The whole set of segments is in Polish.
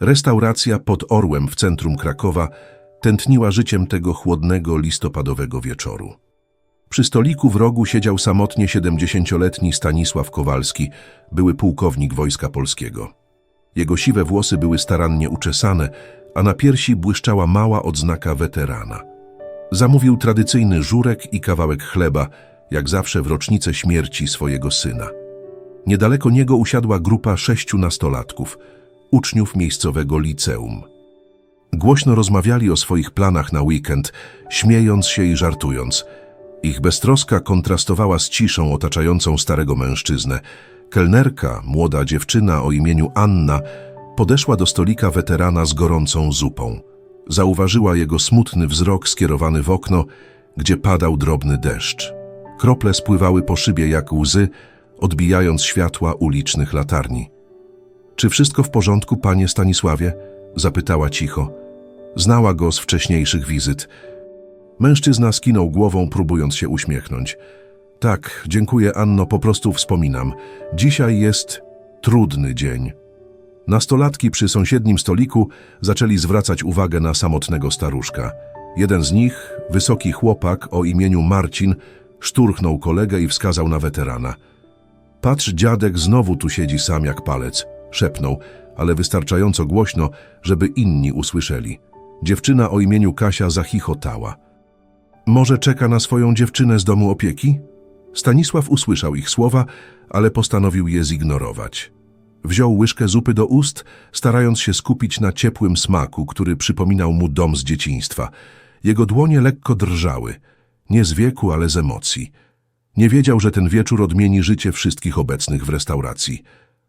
Restauracja pod Orłem w centrum Krakowa tętniła życiem tego chłodnego listopadowego wieczoru. Przy stoliku w rogu siedział samotnie 70-letni Stanisław Kowalski, były pułkownik Wojska Polskiego. Jego siwe włosy były starannie uczesane, a na piersi błyszczała mała odznaka weterana. Zamówił tradycyjny żurek i kawałek chleba, jak zawsze w rocznicę śmierci swojego syna. Niedaleko niego usiadła grupa sześciu nastolatków, uczniów miejscowego liceum. Głośno rozmawiali o swoich planach na weekend, śmiejąc się i żartując. Ich beztroska kontrastowała z ciszą otaczającą starego mężczyznę. Kelnerka, młoda dziewczyna o imieniu Anna, podeszła do stolika weterana z gorącą zupą. Zauważyła jego smutny wzrok skierowany w okno, gdzie padał drobny deszcz. Krople spływały po szybie jak łzy, odbijając światła ulicznych latarni. Czy wszystko w porządku, panie Stanisławie? Zapytała cicho. Znała go z wcześniejszych wizyt. Mężczyzna skinął głową, próbując się uśmiechnąć. Tak, dziękuję, Anno, po prostu wspominam. Dzisiaj jest trudny dzień. Nastolatki przy sąsiednim stoliku zaczęli zwracać uwagę na samotnego staruszka. Jeden z nich, wysoki chłopak o imieniu Marcin, szturchnął kolegę i wskazał na weterana. Patrz, dziadek znowu tu siedzi sam jak palec, szepnął, ale wystarczająco głośno, żeby inni usłyszeli. Dziewczyna o imieniu Kasia zachichotała. Może czeka na swoją dziewczynę z domu opieki? Stanisław usłyszał ich słowa, ale postanowił je zignorować. Wziął łyżkę zupy do ust, starając się skupić na ciepłym smaku, który przypominał mu dom z dzieciństwa. Jego dłonie lekko drżały, nie z wieku, ale z emocji. Nie wiedział, że ten wieczór odmieni życie wszystkich obecnych w restauracji.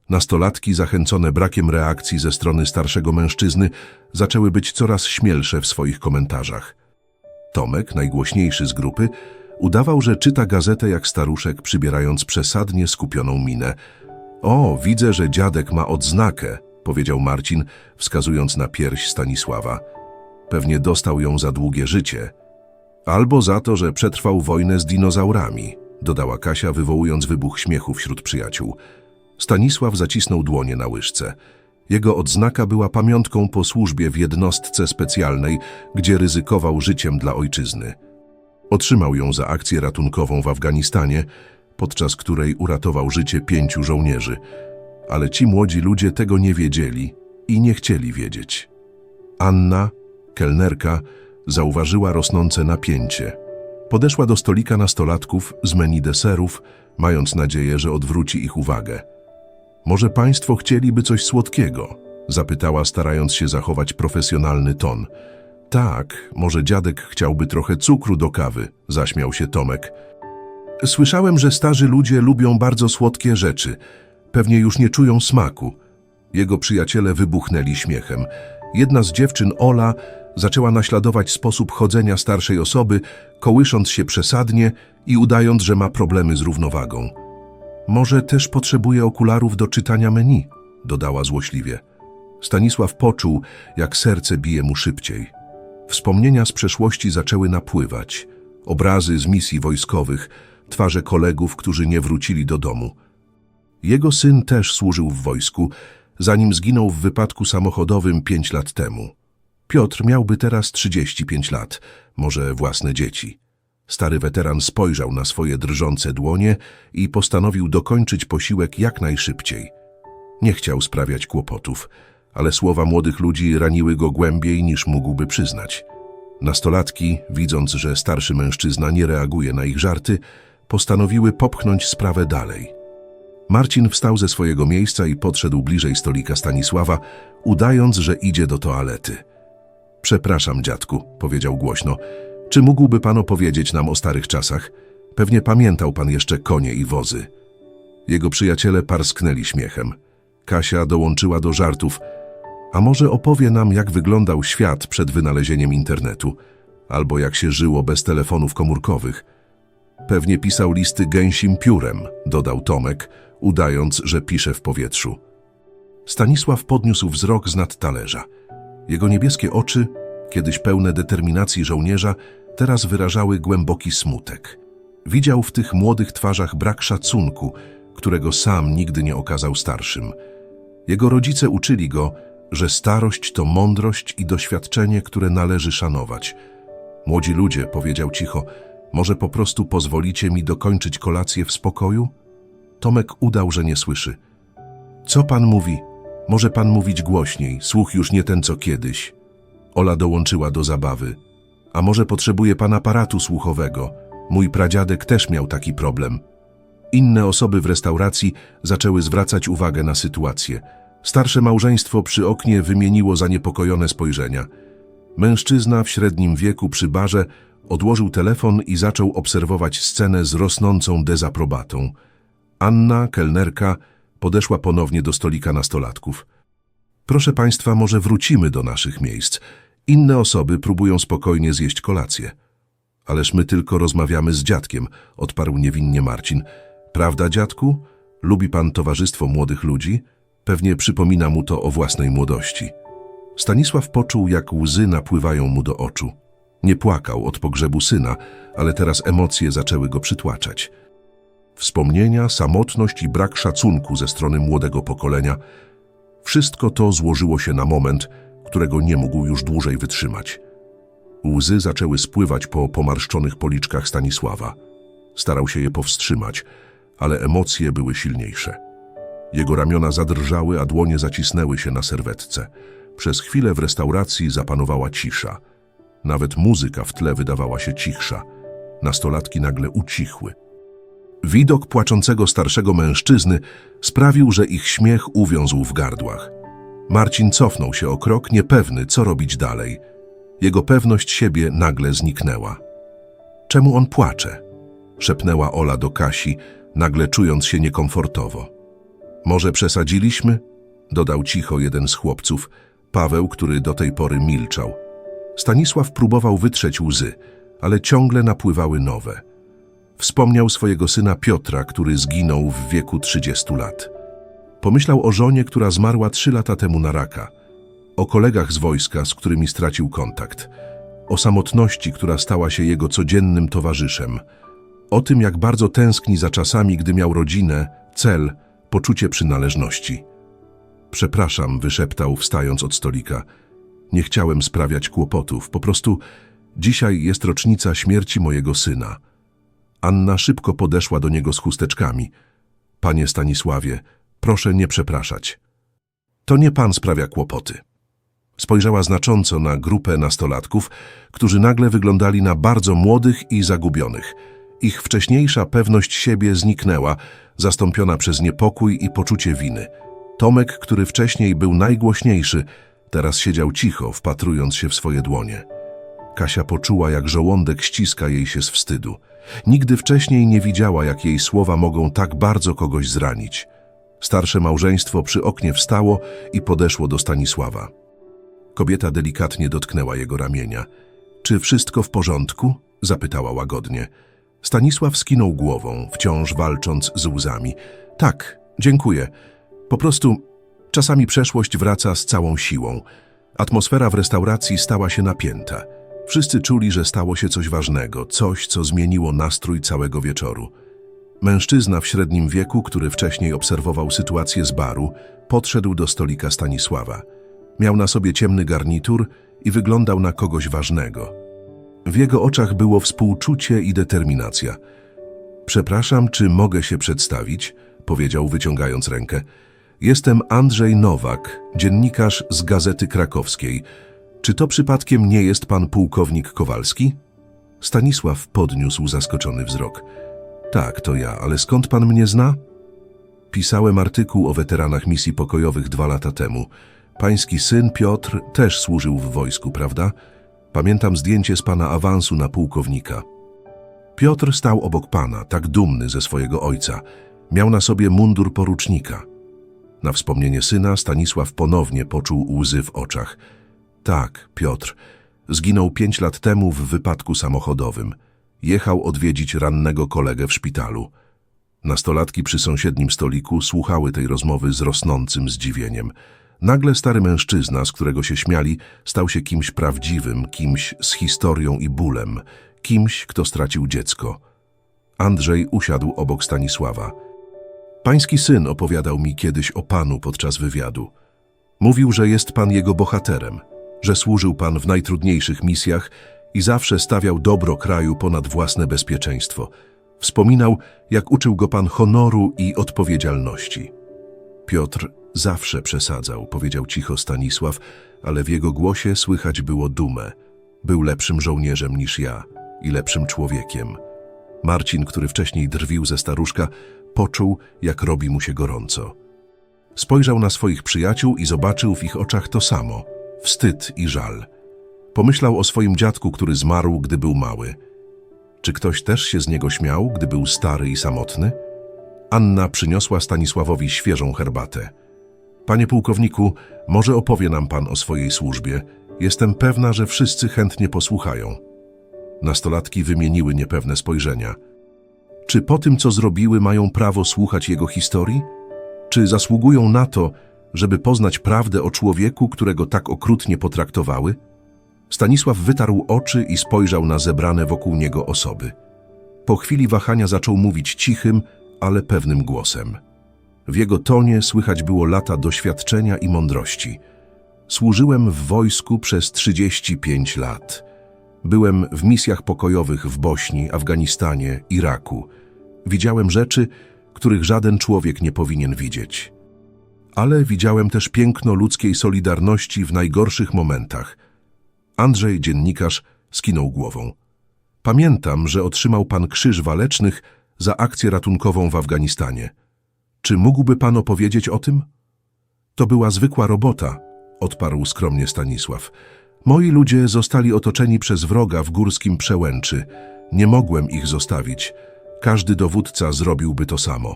Nastolatki, zachęcone brakiem reakcji ze strony starszego mężczyzny, zaczęły być coraz śmielsze w swoich komentarzach. Tomek, najgłośniejszy z grupy, udawał, że czyta gazetę jak staruszek, przybierając przesadnie skupioną minę. O, widzę, że dziadek ma odznakę, powiedział Marcin, wskazując na pierś Stanisława. Pewnie dostał ją za długie życie. Albo za to, że przetrwał wojnę z dinozaurami, dodała Kasia, wywołując wybuch śmiechu wśród przyjaciół. Stanisław zacisnął dłonie na łyżce. Jego odznaka była pamiątką po służbie w jednostce specjalnej, gdzie ryzykował życiem dla ojczyzny. Otrzymał ją za akcję ratunkową w Afganistanie, podczas której uratował życie pięciu żołnierzy. Ale ci młodzi ludzie tego nie wiedzieli i nie chcieli wiedzieć. Anna, kelnerka, zauważyła rosnące napięcie. Podeszła do stolika nastolatków z menu deserów, mając nadzieję, że odwróci ich uwagę. Może państwo chcieliby coś słodkiego? Zapytała, starając się zachować profesjonalny ton. Tak, może dziadek chciałby trochę cukru do kawy, zaśmiał się Tomek. Słyszałem, że starzy ludzie lubią bardzo słodkie rzeczy. Pewnie już nie czują smaku. Jego przyjaciele wybuchnęli śmiechem. Jedna z dziewczyn, Ola, zaczęła naśladować sposób chodzenia starszej osoby, kołysząc się przesadnie i udając, że ma problemy z równowagą. Może też potrzebuje okularów do czytania menu, dodała złośliwie. Stanisław poczuł, jak serce bije mu szybciej. Wspomnienia z przeszłości zaczęły napływać. Obrazy z misji wojskowych, twarze kolegów, którzy nie wrócili do domu. Jego syn też służył w wojsku, zanim zginął w wypadku samochodowym pięć lat temu. Piotr miałby teraz 35 lat, może własne dzieci. Stary weteran spojrzał na swoje drżące dłonie i postanowił dokończyć posiłek jak najszybciej. Nie chciał sprawiać kłopotów, ale słowa młodych ludzi raniły go głębiej niż mógłby przyznać. Nastolatki, widząc, że starszy mężczyzna nie reaguje na ich żarty, postanowiły popchnąć sprawę dalej. Marcin wstał ze swojego miejsca i podszedł bliżej stolika Stanisława, udając, że idzie do toalety. Przepraszam, dziadku, powiedział głośno. Czy mógłby pan opowiedzieć nam o starych czasach? Pewnie pamiętał pan jeszcze konie i wozy. Jego przyjaciele parsknęli śmiechem. Kasia dołączyła do żartów. A może opowie nam, jak wyglądał świat przed wynalezieniem internetu, albo jak się żyło bez telefonów komórkowych. Pewnie pisał listy gęsim piórem, dodał Tomek, udając, że pisze w powietrzu. Stanisław podniósł wzrok z nad talerza. Jego niebieskie oczy, kiedyś pełne determinacji żołnierza, teraz wyrażały głęboki smutek. Widział w tych młodych twarzach brak szacunku, którego sam nigdy nie okazał starszym. Jego rodzice uczyli go, że starość to mądrość i doświadczenie, które należy szanować. Młodzi ludzie, powiedział cicho, może po prostu pozwolicie mi dokończyć kolację w spokoju? Tomek udał, że nie słyszy. Co pan mówi? Może pan mówić głośniej, słuch już nie ten co kiedyś. Ola dołączyła do zabawy. A może potrzebuje pan aparatu słuchowego? Mój pradziadek też miał taki problem. Inne osoby w restauracji zaczęły zwracać uwagę na sytuację. Starsze małżeństwo przy oknie wymieniło zaniepokojone spojrzenia. Mężczyzna w średnim wieku przy barze odłożył telefon i zaczął obserwować scenę z rosnącą dezaprobatą. Anna, kelnerka, podeszła ponownie do stolika nastolatków. Proszę państwa, może wrócimy do naszych miejsc. Inne osoby próbują spokojnie zjeść kolację. Ależ my tylko rozmawiamy z dziadkiem, odparł niewinnie Marcin. Prawda, dziadku? Lubi pan towarzystwo młodych ludzi? Pewnie przypomina mu to o własnej młodości. Stanisław poczuł, jak łzy napływają mu do oczu. Nie płakał od pogrzebu syna, ale teraz emocje zaczęły go przytłaczać. Wspomnienia, samotność i brak szacunku ze strony młodego pokolenia wszystko to złożyło się na moment, którego nie mógł już dłużej wytrzymać. Łzy zaczęły spływać po pomarszczonych policzkach Stanisława. Starał się je powstrzymać, ale emocje były silniejsze. Jego ramiona zadrżały, a dłonie zacisnęły się na serwetce. Przez chwilę w restauracji zapanowała cisza. Nawet muzyka w tle wydawała się cichsza. Nastolatki nagle ucichły. Widok płaczącego starszego mężczyzny sprawił, że ich śmiech uwiązł w gardłach. Marcin cofnął się o krok, niepewny, co robić dalej. Jego pewność siebie nagle zniknęła. Czemu on płacze? szepnęła Ola do Kasi, nagle czując się niekomfortowo. Może przesadziliśmy? dodał cicho jeden z chłopców, Paweł, który do tej pory milczał. Stanisław próbował wytrzeć łzy, ale ciągle napływały nowe. Wspomniał swojego syna Piotra, który zginął w wieku 30 lat. Pomyślał o żonie, która zmarła trzy lata temu na raka, o kolegach z wojska, z którymi stracił kontakt, o samotności, która stała się jego codziennym towarzyszem, o tym, jak bardzo tęskni za czasami, gdy miał rodzinę, cel, poczucie przynależności. Przepraszam, wyszeptał, wstając od stolika. Nie chciałem sprawiać kłopotów, po prostu dzisiaj jest rocznica śmierci mojego syna. Anna szybko podeszła do niego z chusteczkami. Panie Stanisławie, proszę nie przepraszać. To nie pan sprawia kłopoty. Spojrzała znacząco na grupę nastolatków, którzy nagle wyglądali na bardzo młodych i zagubionych. Ich wcześniejsza pewność siebie zniknęła, zastąpiona przez niepokój i poczucie winy. Tomek, który wcześniej był najgłośniejszy, teraz siedział cicho, wpatrując się w swoje dłonie. Kasia poczuła, jak żołądek ściska jej się z wstydu. Nigdy wcześniej nie widziała, jak jej słowa mogą tak bardzo kogoś zranić. Starsze małżeństwo przy oknie wstało i podeszło do Stanisława. Kobieta delikatnie dotknęła jego ramienia. Czy wszystko w porządku? zapytała łagodnie. Stanisław skinął głową, wciąż walcząc z łzami. Tak, dziękuję. Po prostu czasami przeszłość wraca z całą siłą. Atmosfera w restauracji stała się napięta. Wszyscy czuli, że stało się coś ważnego, coś, co zmieniło nastrój całego wieczoru. Mężczyzna w średnim wieku, który wcześniej obserwował sytuację z baru, podszedł do stolika Stanisława. Miał na sobie ciemny garnitur i wyglądał na kogoś ważnego. W jego oczach było współczucie i determinacja. Przepraszam, czy mogę się przedstawić? powiedział, wyciągając rękę. Jestem Andrzej Nowak, dziennikarz z Gazety Krakowskiej. Czy to przypadkiem nie jest pan pułkownik Kowalski? Stanisław podniósł zaskoczony wzrok. Tak, to ja, ale skąd pan mnie zna? Pisałem artykuł o weteranach misji pokojowych dwa lata temu. Pański syn Piotr też służył w wojsku, prawda? Pamiętam zdjęcie z pana awansu na pułkownika. Piotr stał obok pana, tak dumny ze swojego ojca. Miał na sobie mundur porucznika. Na wspomnienie syna Stanisław ponownie poczuł łzy w oczach. Tak, Piotr. Zginął pięć lat temu w wypadku samochodowym. Jechał odwiedzić rannego kolegę w szpitalu. Nastolatki przy sąsiednim stoliku słuchały tej rozmowy z rosnącym zdziwieniem. Nagle stary mężczyzna, z którego się śmiali, stał się kimś prawdziwym, kimś z historią i bólem, kimś, kto stracił dziecko. Andrzej usiadł obok Stanisława. Pański syn opowiadał mi kiedyś o panu podczas wywiadu. Mówił, że jest pan jego bohaterem, że służył pan w najtrudniejszych misjach i zawsze stawiał dobro kraju ponad własne bezpieczeństwo. Wspominał, jak uczył go pan honoru i odpowiedzialności. Piotr zawsze przesadzał, powiedział cicho Stanisław, ale w jego głosie słychać było dumę. Był lepszym żołnierzem niż ja i lepszym człowiekiem. Marcin, który wcześniej drwił ze staruszka, poczuł, jak robi mu się gorąco. Spojrzał na swoich przyjaciół i zobaczył w ich oczach to samo wstyd i żal. Pomyślał o swoim dziadku, który zmarł, gdy był mały. Czy ktoś też się z niego śmiał, gdy był stary i samotny? Anna przyniosła Stanisławowi świeżą herbatę. Panie pułkowniku, może opowie nam pan o swojej służbie. Jestem pewna, że wszyscy chętnie posłuchają. Nastolatki wymieniły niepewne spojrzenia. Czy po tym, co zrobiły, mają prawo słuchać jego historii? Czy zasługują na to, żeby poznać prawdę o człowieku, którego tak okrutnie potraktowały? Stanisław wytarł oczy i spojrzał na zebrane wokół niego osoby. Po chwili wahania zaczął mówić cichym, ale pewnym głosem. W jego tonie słychać było lata doświadczenia i mądrości. Służyłem w wojsku przez 35 lat. Byłem w misjach pokojowych w Bośni, Afganistanie, Iraku. Widziałem rzeczy, których żaden człowiek nie powinien widzieć. Ale widziałem też piękno ludzkiej solidarności w najgorszych momentach. Andrzej, dziennikarz, skinął głową. Pamiętam, że otrzymał pan Krzyż Walecznych za akcję ratunkową w Afganistanie. Czy mógłby pan opowiedzieć o tym? To była zwykła robota, odparł skromnie Stanisław. Moi ludzie zostali otoczeni przez wroga w górskim przełęczy. Nie mogłem ich zostawić. Każdy dowódca zrobiłby to samo.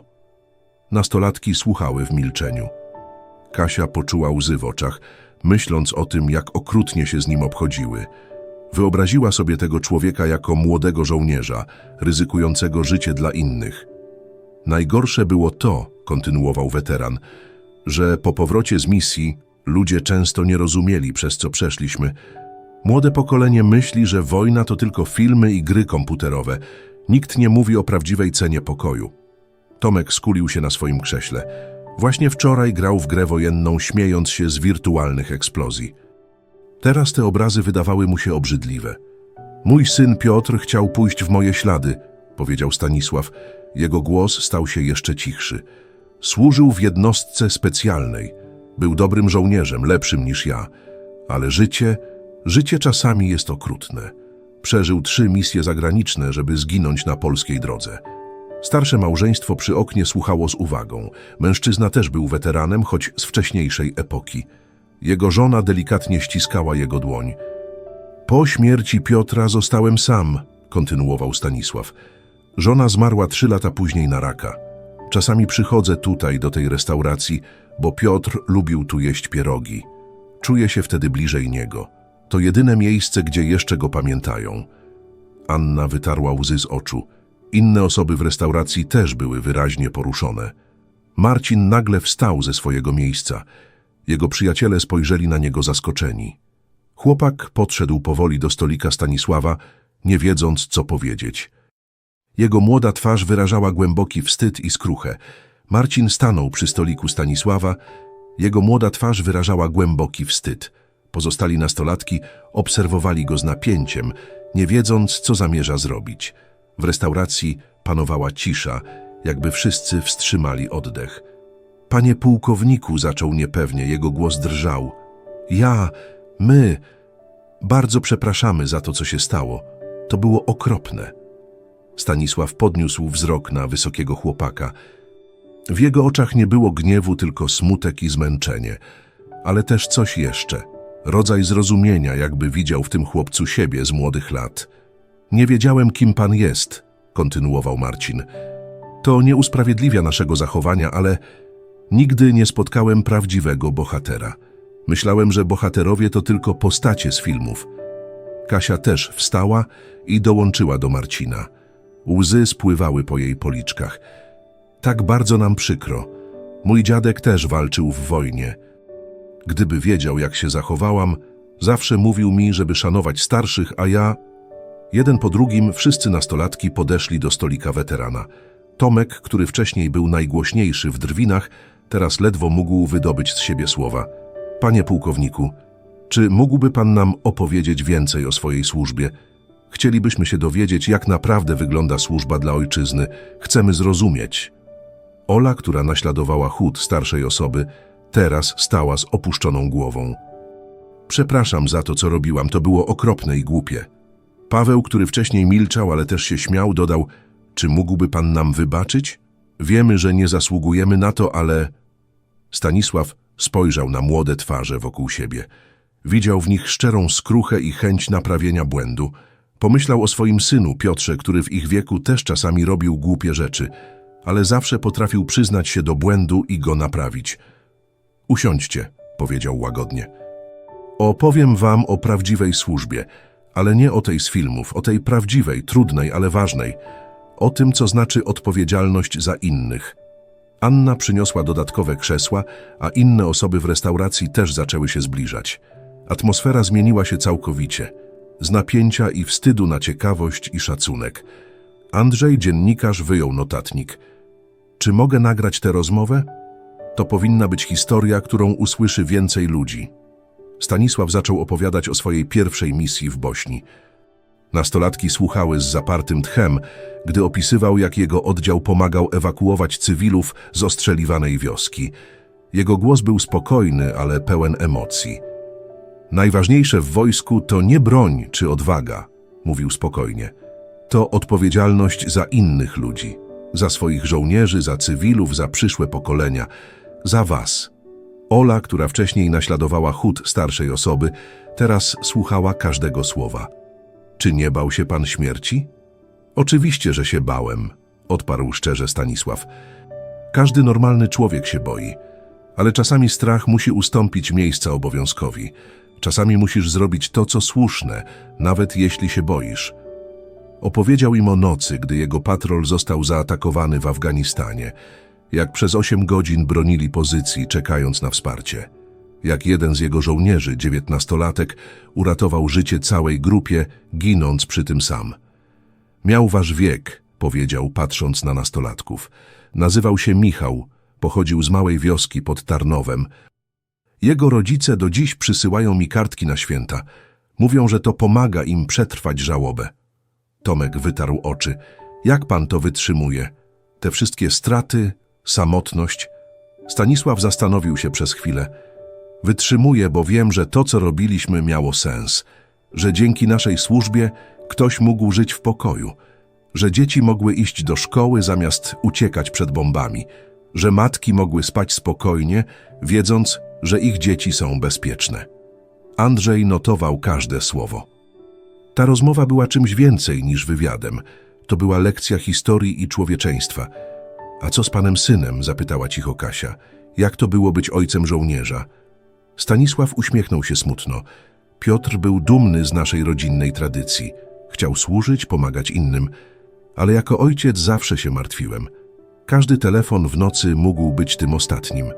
Nastolatki słuchały w milczeniu. Kasia poczuła łzy w oczach, myśląc o tym, jak okrutnie się z nim obchodziły. Wyobraziła sobie tego człowieka jako młodego żołnierza, ryzykującego życie dla innych. Najgorsze było to, kontynuował weteran, że po powrocie z misji ludzie często nie rozumieli, przez co przeszliśmy. Młode pokolenie myśli, że wojna to tylko filmy i gry komputerowe. Nikt nie mówi o prawdziwej cenie pokoju. Tomek skulił się na swoim krześle. Właśnie wczoraj grał w grę wojenną, śmiejąc się z wirtualnych eksplozji. Teraz te obrazy wydawały mu się obrzydliwe. Mój syn Piotr chciał pójść w moje ślady, powiedział Stanisław. Jego głos stał się jeszcze cichszy. Służył w jednostce specjalnej. Był dobrym żołnierzem, lepszym niż ja. Ale życie, życie czasami jest okrutne. Przeżył trzy misje zagraniczne, żeby zginąć na polskiej drodze. Starsze małżeństwo przy oknie słuchało z uwagą. Mężczyzna też był weteranem, choć z wcześniejszej epoki. Jego żona delikatnie ściskała jego dłoń. Po śmierci Piotra zostałem sam, kontynuował Stanisław. Żona zmarła trzy lata później na raka. Czasami przychodzę tutaj do tej restauracji, bo Piotr lubił tu jeść pierogi. Czuję się wtedy bliżej niego. To jedyne miejsce, gdzie jeszcze go pamiętają. Anna wytarła łzy z oczu. Inne osoby w restauracji też były wyraźnie poruszone. Marcin nagle wstał ze swojego miejsca. Jego przyjaciele spojrzeli na niego zaskoczeni. Chłopak podszedł powoli do stolika Stanisława, nie wiedząc, co powiedzieć. Jego młoda twarz wyrażała głęboki wstyd i skruchę. Marcin stanął przy stoliku Stanisława. Jego młoda twarz wyrażała głęboki wstyd. Pozostali nastolatki obserwowali go z napięciem, nie wiedząc, co zamierza zrobić. W restauracji panowała cisza, jakby wszyscy wstrzymali oddech. Panie pułkowniku, zaczął niepewnie, jego głos drżał. Ja, my, bardzo przepraszamy za to, co się stało. To było okropne. Stanisław podniósł wzrok na wysokiego chłopaka. W jego oczach nie było gniewu, tylko smutek i zmęczenie, ale też coś jeszcze. Rodzaj zrozumienia, jakby widział w tym chłopcu siebie z młodych lat. Nie wiedziałem, kim pan jest, kontynuował Marcin. To nie usprawiedliwia naszego zachowania, ale nigdy nie spotkałem prawdziwego bohatera. Myślałem, że bohaterowie to tylko postacie z filmów. Kasia też wstała i dołączyła do Marcina. Łzy spływały po jej policzkach. Tak bardzo nam przykro. Mój dziadek też walczył w wojnie. Gdyby wiedział, jak się zachowałam, zawsze mówił mi, żeby szanować starszych, a ja... Jeden po drugim wszyscy nastolatki podeszli do stolika weterana. Tomek, który wcześniej był najgłośniejszy w drwinach, teraz ledwo mógł wydobyć z siebie słowa. Panie pułkowniku, czy mógłby pan nam opowiedzieć więcej o swojej służbie? Chcielibyśmy się dowiedzieć, jak naprawdę wygląda służba dla ojczyzny. Chcemy zrozumieć. Ola, która naśladowała chód starszej osoby, teraz stała z opuszczoną głową. Przepraszam za to, co robiłam, to było okropne i głupie. Paweł, który wcześniej milczał, ale też się śmiał, dodał: Czy mógłby pan nam wybaczyć? Wiemy, że nie zasługujemy na to, ale. Stanisław spojrzał na młode twarze wokół siebie. Widział w nich szczerą skruchę i chęć naprawienia błędu. Pomyślał o swoim synu Piotrze, który w ich wieku też czasami robił głupie rzeczy, ale zawsze potrafił przyznać się do błędu i go naprawić. Usiądźcie, powiedział łagodnie. Opowiem wam o prawdziwej służbie, ale nie o tej z filmów, o tej prawdziwej, trudnej, ale ważnej. O tym, co znaczy odpowiedzialność za innych. Anna przyniosła dodatkowe krzesła, a inne osoby w restauracji też zaczęły się zbliżać. Atmosfera zmieniła się całkowicie. Z napięcia i wstydu na ciekawość i szacunek. Andrzej, dziennikarz, wyjął notatnik. Czy mogę nagrać tę rozmowę? To powinna być historia, którą usłyszy więcej ludzi. Stanisław zaczął opowiadać o swojej pierwszej misji w Bośni. Nastolatki słuchały z zapartym tchem, gdy opisywał, jak jego oddział pomagał ewakuować cywilów z ostrzeliwanej wioski. Jego głos był spokojny, ale pełen emocji. Najważniejsze w wojsku to nie broń czy odwaga, mówił spokojnie. To odpowiedzialność za innych ludzi, za swoich żołnierzy, za cywilów, za przyszłe pokolenia, za was. Ola, która wcześniej naśladowała chód starszej osoby, teraz słuchała każdego słowa. Czy nie bał się pan śmierci? Oczywiście, że się bałem, odparł szczerze Stanisław. Każdy normalny człowiek się boi, ale czasami strach musi ustąpić miejsca obowiązkowi. Czasami musisz zrobić to, co słuszne, nawet jeśli się boisz. Opowiedział im o nocy, gdy jego patrol został zaatakowany w Afganistanie, jak przez osiem godzin bronili pozycji, czekając na wsparcie. Jak jeden z jego żołnierzy, dziewiętnastolatek, uratował życie całej grupie, ginąc przy tym sam. Miał wasz wiek, powiedział, patrząc na nastolatków. Nazywał się Michał, pochodził z małej wioski pod Tarnowem. Jego rodzice do dziś przysyłają mi kartki na święta. Mówią, że to pomaga im przetrwać żałobę. Tomek wytarł oczy. Jak pan to wytrzymuje? Te wszystkie straty, samotność? Stanisław zastanowił się przez chwilę. Wytrzymuję, bo wiem, że to, co robiliśmy, miało sens. Że dzięki naszej służbie ktoś mógł żyć w pokoju. Że dzieci mogły iść do szkoły zamiast uciekać przed bombami. Że matki mogły spać spokojnie, wiedząc, że ich dzieci są bezpieczne. Andrzej notował każde słowo. Ta rozmowa była czymś więcej niż wywiadem. To była lekcja historii i człowieczeństwa. A co z panem synem? zapytała cicho Kasia. Jak to było być ojcem żołnierza? Stanisław uśmiechnął się smutno. Piotr był dumny z naszej rodzinnej tradycji. Chciał służyć, pomagać innym, ale jako ojciec zawsze się martwiłem. Każdy telefon w nocy mógł być tym ostatnim.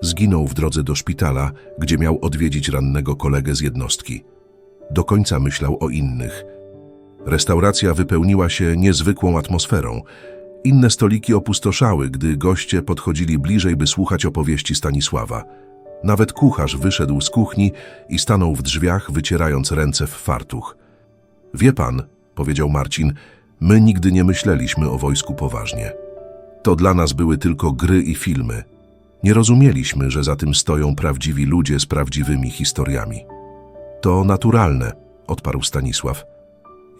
Zginął w drodze do szpitala, gdzie miał odwiedzić rannego kolegę z jednostki. Do końca myślał o innych. Restauracja wypełniła się niezwykłą atmosferą. Inne stoliki opustoszały, gdy goście podchodzili bliżej, by słuchać opowieści Stanisława. Nawet kucharz wyszedł z kuchni i stanął w drzwiach, wycierając ręce w fartuch. Wie pan, powiedział Marcin, my nigdy nie myśleliśmy o wojsku poważnie. To dla nas były tylko gry i filmy. Nie rozumieliśmy, że za tym stoją prawdziwi ludzie z prawdziwymi historiami. To naturalne, odparł Stanisław.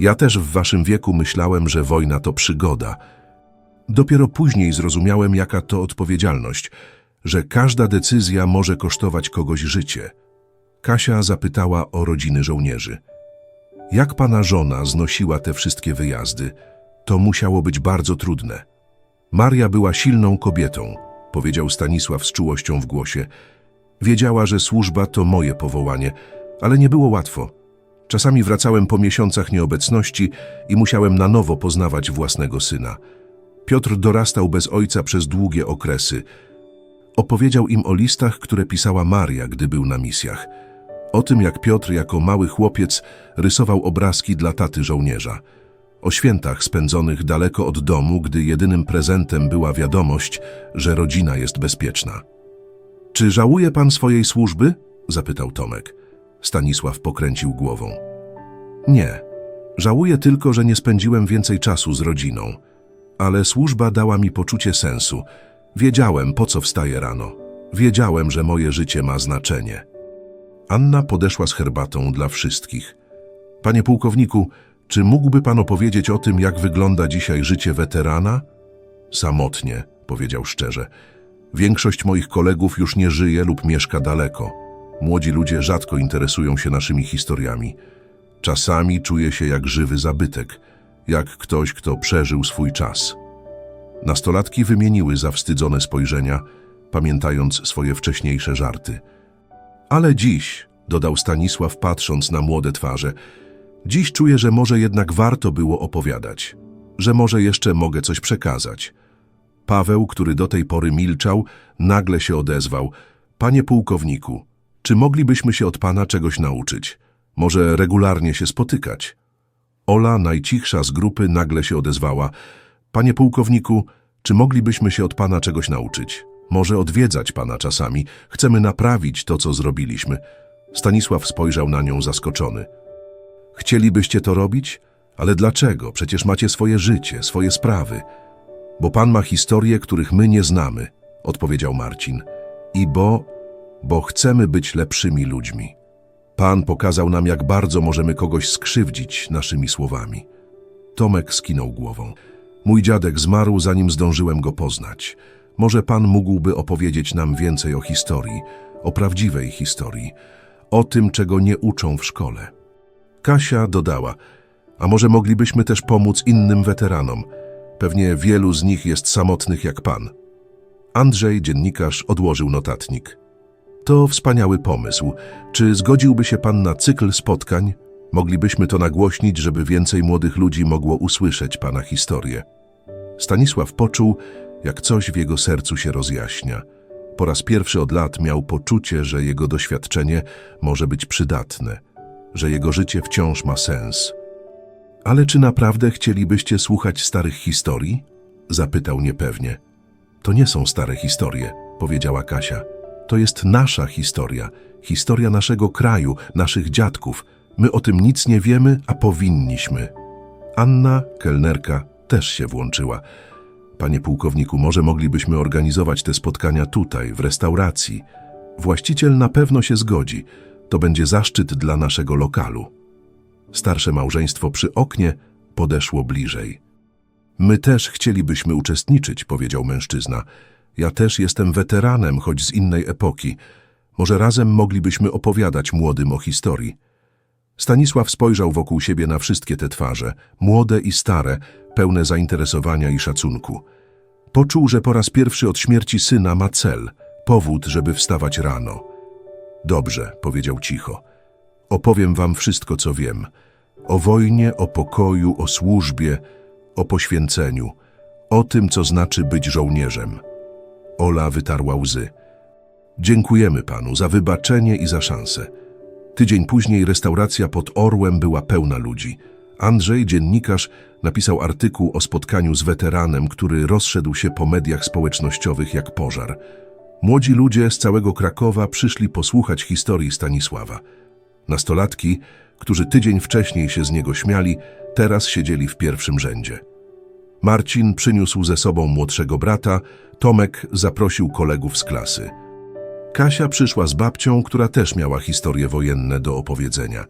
Ja też w waszym wieku myślałem, że wojna to przygoda. Dopiero później zrozumiałem, jaka to odpowiedzialność, że każda decyzja może kosztować kogoś życie. Kasia zapytała o rodziny żołnierzy. Jak pana żona znosiła te wszystkie wyjazdy? To musiało być bardzo trudne. Maria była silną kobietą, powiedział Stanisław z czułością w głosie. Wiedziała, że służba to moje powołanie, ale nie było łatwo. Czasami wracałem po miesiącach nieobecności i musiałem na nowo poznawać własnego syna. Piotr dorastał bez ojca przez długie okresy. Opowiedział im o listach, które pisała Maria, gdy był na misjach. O tym, jak Piotr jako mały chłopiec rysował obrazki dla taty żołnierza. O świętach spędzonych daleko od domu, gdy jedynym prezentem była wiadomość, że rodzina jest bezpieczna. Czy żałuje pan swojej służby? Zapytał Tomek. Stanisław pokręcił głową. Nie. Żałuję tylko, że nie spędziłem więcej czasu z rodziną. Ale służba dała mi poczucie sensu. Wiedziałem, po co wstaję rano. Wiedziałem, że moje życie ma znaczenie. Anna podeszła z herbatą dla wszystkich. Panie pułkowniku, czy mógłby pan opowiedzieć o tym, jak wygląda dzisiaj życie weterana? Samotnie, powiedział szczerze. Większość moich kolegów już nie żyje lub mieszka daleko. Młodzi ludzie rzadko interesują się naszymi historiami. Czasami czuję się jak żywy zabytek, jak ktoś, kto przeżył swój czas. Nastolatki wymieniły zawstydzone spojrzenia, pamiętając swoje wcześniejsze żarty. Ale dziś, dodał Stanisław patrząc na młode twarze, dziś czuję, że może jednak warto było opowiadać, że może jeszcze mogę coś przekazać. Paweł, który do tej pory milczał, nagle się odezwał. Panie pułkowniku, czy moglibyśmy się od pana czegoś nauczyć? Może regularnie się spotykać? Ola, najcichsza z grupy, nagle się odezwała. Panie pułkowniku, czy moglibyśmy się od pana czegoś nauczyć? Może odwiedzać pana czasami. Chcemy naprawić to, co zrobiliśmy. Stanisław spojrzał na nią zaskoczony. Chcielibyście to robić? Ale dlaczego? Przecież macie swoje życie, swoje sprawy. Bo pan ma historie, których my nie znamy, odpowiedział Marcin. I bo, bo chcemy być lepszymi ludźmi. Pan pokazał nam, jak bardzo możemy kogoś skrzywdzić naszymi słowami. Tomek skinął głową. Mój dziadek zmarł, zanim zdążyłem go poznać. Może pan mógłby opowiedzieć nam więcej o historii, o prawdziwej historii, o tym, czego nie uczą w szkole. Kasia dodała, a może moglibyśmy też pomóc innym weteranom. Pewnie wielu z nich jest samotnych jak pan. Andrzej, dziennikarz, odłożył notatnik. To wspaniały pomysł. Czy zgodziłby się pan na cykl spotkań? Moglibyśmy to nagłośnić, żeby więcej młodych ludzi mogło usłyszeć pana historię. Stanisław poczuł, jak coś w jego sercu się rozjaśnia. Po raz pierwszy od lat miał poczucie, że jego doświadczenie może być przydatne, że jego życie wciąż ma sens. Ale czy naprawdę chcielibyście słuchać starych historii? Zapytał niepewnie. To nie są stare historie, powiedziała Kasia. To jest nasza historia, historia naszego kraju, naszych dziadków. My o tym nic nie wiemy, a powinniśmy. Anna, kelnerka, też się włączyła. Panie pułkowniku, może moglibyśmy organizować te spotkania tutaj, w restauracji. Właściciel na pewno się zgodzi. To będzie zaszczyt dla naszego lokalu. Starsze małżeństwo przy oknie podeszło bliżej. My też chcielibyśmy uczestniczyć, powiedział mężczyzna. Ja też jestem weteranem, choć z innej epoki. Może razem moglibyśmy opowiadać młodym o historii. Stanisław spojrzał wokół siebie na wszystkie te twarze, młode i stare, pełne zainteresowania i szacunku. Poczuł, że po raz pierwszy od śmierci syna ma cel, powód, żeby wstawać rano. Dobrze, powiedział cicho. Opowiem wam wszystko, co wiem. O wojnie, o pokoju, o służbie, o poświęceniu, o tym, co znaczy być żołnierzem. Ola wytarła łzy. Dziękujemy panu za wybaczenie i za szansę. Tydzień później restauracja pod Orłem była pełna ludzi. Andrzej, dziennikarz, napisał artykuł o spotkaniu z weteranem, który rozszedł się po mediach społecznościowych jak pożar. Młodzi ludzie z całego Krakowa przyszli posłuchać historii Stanisława. Nastolatki, którzy tydzień wcześniej się z niego śmiali, teraz siedzieli w pierwszym rzędzie. Marcin przyniósł ze sobą młodszego brata, Tomek zaprosił kolegów z klasy. Kasia przyszła z babcią, która też miała historie wojenne do opowiedzenia.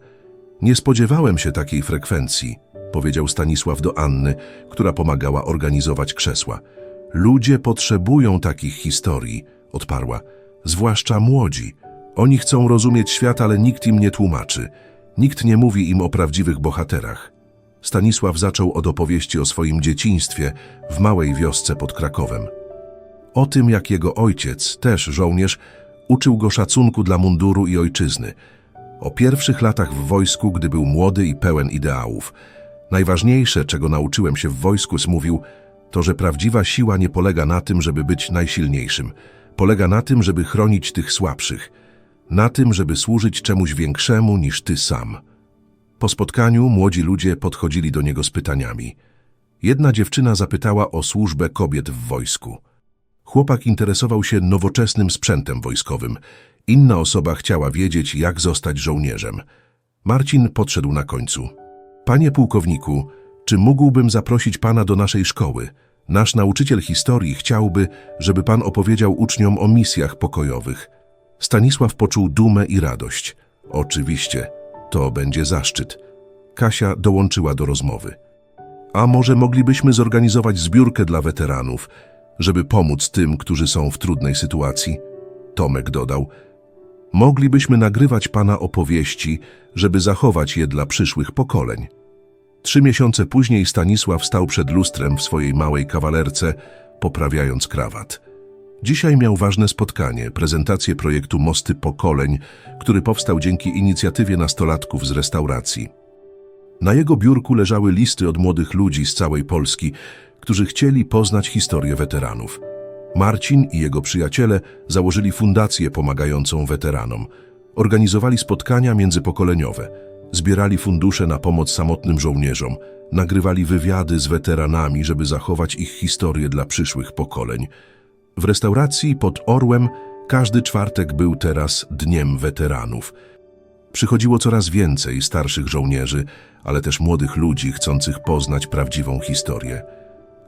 Nie spodziewałem się takiej frekwencji, powiedział Stanisław do Anny, która pomagała organizować krzesła. Ludzie potrzebują takich historii, odparła, zwłaszcza młodzi. Oni chcą rozumieć świat, ale nikt im nie tłumaczy. Nikt nie mówi im o prawdziwych bohaterach. Stanisław zaczął od opowieści o swoim dzieciństwie w małej wiosce pod Krakowem. O tym, jak jego ojciec, też żołnierz, uczył go szacunku dla munduru i ojczyzny. O pierwszych latach w wojsku, gdy był młody i pełen ideałów. Najważniejsze, czego nauczyłem się w wojsku, mówił, to, że prawdziwa siła nie polega na tym, żeby być najsilniejszym. Polega na tym, żeby chronić tych słabszych. Na tym, żeby służyć czemuś większemu niż ty sam. Po spotkaniu młodzi ludzie podchodzili do niego z pytaniami. Jedna dziewczyna zapytała o służbę kobiet w wojsku. Chłopak interesował się nowoczesnym sprzętem wojskowym, Inna osoba chciała wiedzieć, jak zostać żołnierzem. Marcin podszedł na końcu. Panie pułkowniku, czy mógłbym zaprosić pana do naszej szkoły? Nasz nauczyciel historii chciałby, żeby pan opowiedział uczniom o misjach pokojowych. Stanisław poczuł dumę i radość. Oczywiście, to będzie zaszczyt. Kasia dołączyła do rozmowy. A może moglibyśmy zorganizować zbiórkę dla weteranów, żeby pomóc tym, którzy są w trudnej sytuacji? Tomek dodał. Moglibyśmy nagrywać pana opowieści, żeby zachować je dla przyszłych pokoleń. Trzy miesiące później Stanisław stał przed lustrem w swojej małej kawalerce, poprawiając krawat. Dzisiaj miał ważne spotkanie, prezentację projektu Mosty Pokoleń, który powstał dzięki inicjatywie nastolatków z restauracji. Na jego biurku leżały listy od młodych ludzi z całej Polski, którzy chcieli poznać historię weteranów. Marcin i jego przyjaciele założyli fundację pomagającą weteranom. Organizowali spotkania międzypokoleniowe, zbierali fundusze na pomoc samotnym żołnierzom, nagrywali wywiady z weteranami, żeby zachować ich historię dla przyszłych pokoleń. W restauracji pod Orłem każdy czwartek był teraz Dniem Weteranów. Przychodziło coraz więcej starszych żołnierzy, ale też młodych ludzi chcących poznać prawdziwą historię.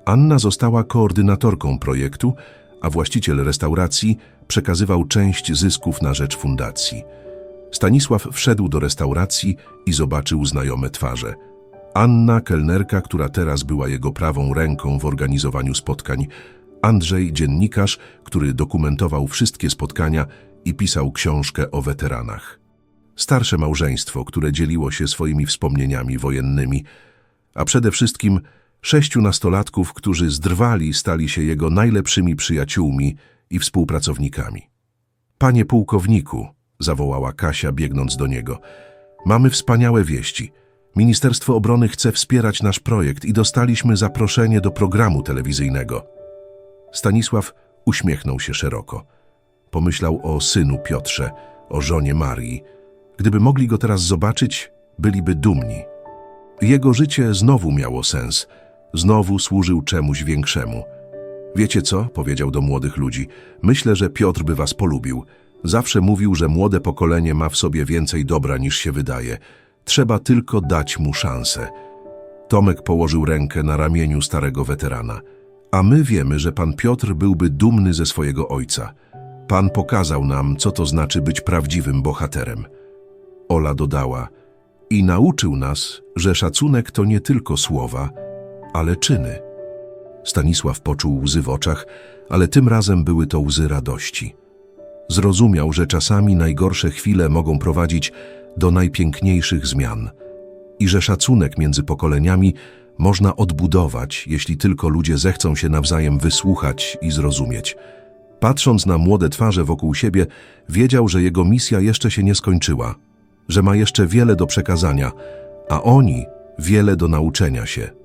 Anna została koordynatorką projektu, a właściciel restauracji przekazywał część zysków na rzecz fundacji. Stanisław wszedł do restauracji i zobaczył znajome twarze. Anna, kelnerka, która teraz była jego prawą ręką w organizowaniu spotkań, Andrzej, dziennikarz, który dokumentował wszystkie spotkania i pisał książkę o weteranach. Starsze małżeństwo, które dzieliło się swoimi wspomnieniami wojennymi, a przede wszystkim sześciu nastolatków, którzy zdrwali stali się jego najlepszymi przyjaciółmi i współpracownikami. Panie pułkowniku, zawołała Kasia, biegnąc do niego, mamy wspaniałe wieści. Ministerstwo Obrony chce wspierać nasz projekt i dostaliśmy zaproszenie do programu telewizyjnego. Stanisław uśmiechnął się szeroko. Pomyślał o synu Piotrze, o żonie Marii. Gdyby mogli go teraz zobaczyć, byliby dumni. Jego życie znowu miało sens, znowu służył czemuś większemu. Wiecie co? powiedział do młodych ludzi. Myślę, że Piotr by was polubił. Zawsze mówił, że młode pokolenie ma w sobie więcej dobra niż się wydaje. Trzeba tylko dać mu szansę. Tomek położył rękę na ramieniu starego weterana. A my wiemy, że pan Piotr byłby dumny ze swojego ojca. Pan pokazał nam, co to znaczy być prawdziwym bohaterem. Ola dodała i nauczył nas, że szacunek to nie tylko słowa, ale czyny. Stanisław poczuł łzy w oczach, ale tym razem były to łzy radości. Zrozumiał, że czasami najgorsze chwile mogą prowadzić do najpiękniejszych zmian i że szacunek między pokoleniami można odbudować, jeśli tylko ludzie zechcą się nawzajem wysłuchać i zrozumieć. Patrząc na młode twarze wokół siebie, wiedział, że jego misja jeszcze się nie skończyła, że ma jeszcze wiele do przekazania, a oni wiele do nauczenia się.